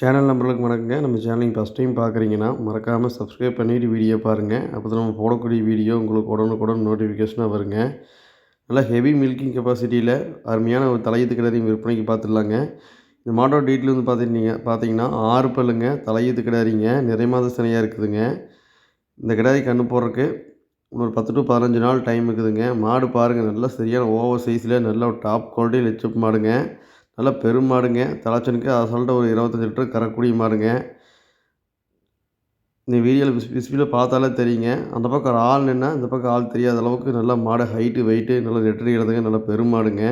Channel நம்பர்களுக்கு வணக்கங்க. நம்ம channelling first time பார்க்குறீங்கன்னா மறக்காமல் சப்ஸ்கிரைப் பண்ணிவிட்டு வீடியோ பாருங்கள் அப்போ தான் நம்ம போடக்கூடிய வீடியோ உங்களுக்கு உடனுக்குடன் நோட்டிஃபிகேஷனாக வருங்க. நல்லா ஹெவி மில்கிங் கெப்பாசிட்டியில் அருமையான ஒரு தலையீத்து கிடாரியும் விற்பனைக்கு பார்த்துடலாங்க இந்த மாட்டோட டீட்டில் வந்து பார்த்துட்டீங்க பார்த்தீங்கன்னா ஆறு பல்லுங்க தலையீத்து கிடாரிங்க நிறை மாத சினையாக இருக்குதுங்க. இந்த கிடாரி கன்று போடுறதுக்கு இன்னொரு பத்து டு பதினஞ்சு நாள் டைம் இருக்குதுங்க. மாடு பாருங்கள் நல்லா சரியான ஓவர் சைஸில் நல்ல ஒரு டாப் குவாலிட்டி லட்சப் மாடுங்க. நல்லா பெரும் மாடுங்க. தலைச்சனுக்கு அசால்ட்டாக ஒரு இருபத்தஞ்சி லிட்டர் கறக்கூடிய மாடுங்க. இந்த வீடியோவில் விஸ் விஸ்பியில் பார்த்தாலே தெரியுங்க. அந்த பக்கம் ஒரு ஆள் நின்னா இந்த பக்கம் ஆள் தெரியாத அளவுக்கு நல்லா மாடு ஹைட்டு வெயிட்டு நல்லா நெட்டுறதுங்க நல்லா பெருமாடுங்க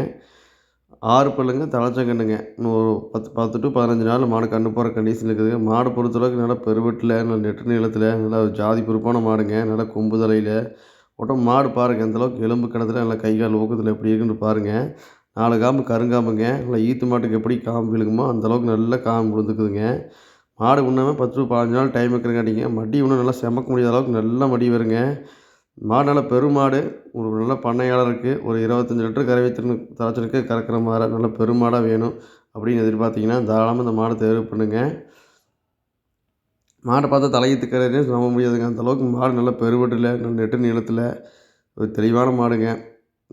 ஆறு பல்லுங்க தலைச்சங்கண்ணுங்க இன்னும் ஒரு பத்து பத்து டு பதினஞ்சு நாள் மாடு கண்ணு போகிற கண்டிஷன் இருக்குதுங்க மாடு பொறுத்தளவுக்கு நல்லா பெருவெட்டில் நல்லா நெட்டு நீளத்தில் நல்லா ஜாதி பொறுப்பான மாடுங்க. நல்லா கொம்பு தலையில். ஒட்டம் மாடு பாருங்கள் அந்தளவுக்கு எலும்பு கிணத்துல நல்லா கை கால் ஊக்கத்தில் எப்படி இருக்குன்னு பாருங்கள் நாலு காம்பு கருங்காம்புங்க. நல்லா ஈத்து மாட்டுக்கு எப்படி காம்பு விழுகுமோ அந்தளவுக்கு நல்லா காம்பு விழுந்துக்குதுங்க. மாடு உண்ணாமல் பத்து டு பதினஞ்சு நாள் டைம் இருக்கிறங்காட்டிங்க மடி இன்னும் நல்லா செமக்க முடியாத அளவுக்கு நல்லா மடி வருங்க. மாடு நல்லா பெருமாடு ஒரு நல்ல பண்ணையாளருக்கு ஒரு இருபத்தஞ்சி லிட்டர் கறவை திறன் தலைச்சனுக்கு கறக்கிற மாதிரி நல்ல பெருமாடாக வேணும் அப்படின்னு எதிர்பார்த்தீங்கன்னா தாராளமாக இந்த மாடை தேர்வு பண்ணுங்கள் மாடை பார்த்தா தலையீத்து கரையே நம்ப முடியாதுங்க. அந்தளவுக்கு மாடு நல்லா பெருவட்டில் நல்ல நெட்டு நீளத்தில் ஒரு தெளிவான மாடுங்க.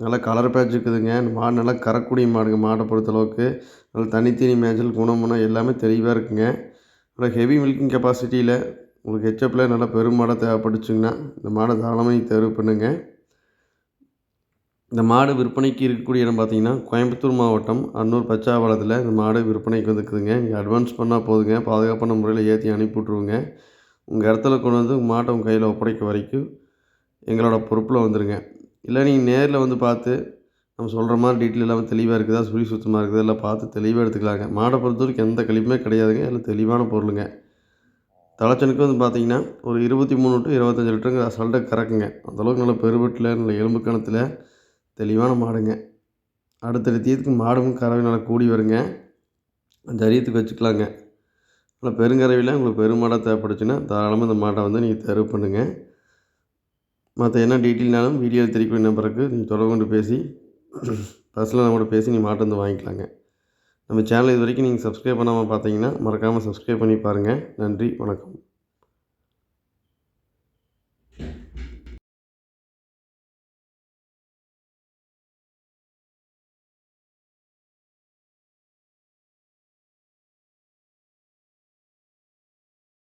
நல்லா கலர் பேட்ச் இருக்குதுங்க. மாடு நல்லா கறக்கூடிய மாடுங்க மாடை பொறுத்தளவுக்கு நல்ல தனித்தனி மேய்ச்சல் குணமுனம் எல்லாமே தெளிவாக இருக்குங்க. நல்லா ஹெவி மில்கிங் கெப்பாசிட்டியில் உங்களுக்கு ஹெச்எப்பில் நல்லா பெரும் மாடாக தேவைப்பட்டுச்சுங்கன்னா இந்த மாடை தாராளமாக தேர்வு பண்ணுங்கள் இந்த மாடு விற்பனைக்கு இருக்கக்கூடிய இடம் பார்த்தீங்கன்னா கோயம்புத்தூர் மாவட்டம் அன்னூர் பச்சாவளத்தில் இந்த மாடு விற்பனைக்கு வந்துருக்குதுங்க நீங்கள் அட்வான்ஸ் பண்ணால் போதுங்க. பாதுகாப்பான முறையில் ஏற்றி அனுப்பி விட்ருவோங்க உங்கள் இடத்துல கொண்டு வந்து மாட்டை உங்கள் கையில் ஒப்படைக்க வரைக்கும் எங்களோட பொறுப்பில் வந்துடுங்க இல்லை நீங்கள் நேரில் வந்து பார்த்து நம்ம சொல்கிற மாதிரி டீட்டெயில் எல்லாமே தெளிவாக இருக்குதா? சுழி சுத்தமாக இருக்குதா? எல்லாம் பார்த்து தெளிவாக எடுத்துக்கலாங்க. மாடை பொறுத்த வரைக்கும் எந்த கழிப்புமே கிடையாதுங்க. எல்லாம் தெளிவான பொருளுங்க. தலைச்சனுக்கு வந்து பார்த்திங்கன்னா ஒரு இருபத்தி மூணு டு இருபத்தஞ்சி லிட்டருங்க அசால்ட்டாக கறக்குங்க. அந்தளவுக்கு நல்ல பெருவெட்டில் நல்ல எலும்பு கணத்தில் தெளிவான மாடுங்க. அடுத்தடுத்ததுக்கு மாடும் கறவை நல்லா கூடி வருங்க. அந்த அரியத்துக்கு வச்சுக்கலாங்க. நல்லா பெருங்கறவையில் உங்களுக்கு பெருமாடாக தேவைப்படுச்சுன்னா தாராளமாக இந்த மாட்டை வந்து நீங்கள் தேர்வு பண்ணுங்கள் மற்ற என்ன டீட்டெயில்னாலும் வீடியோ தெரியக்கூடிய நம்பருக்கு நீங்கள் தொடர்பு கொண்டு பேசி பர்சனலாக கூட பேசி நீங்கள் மாட்டு வந்து வாங்கிக்கலாங்க. நம்ம சேனல் இது வரைக்கும் நீங்கள் சப்ஸ்கிரைப் பண்ணாமல் பார்த்தீங்கன்னா மறக்காமல் சப்ஸ்கிரைப் பண்ணி பாருங்கள் நன்றி வணக்கம்.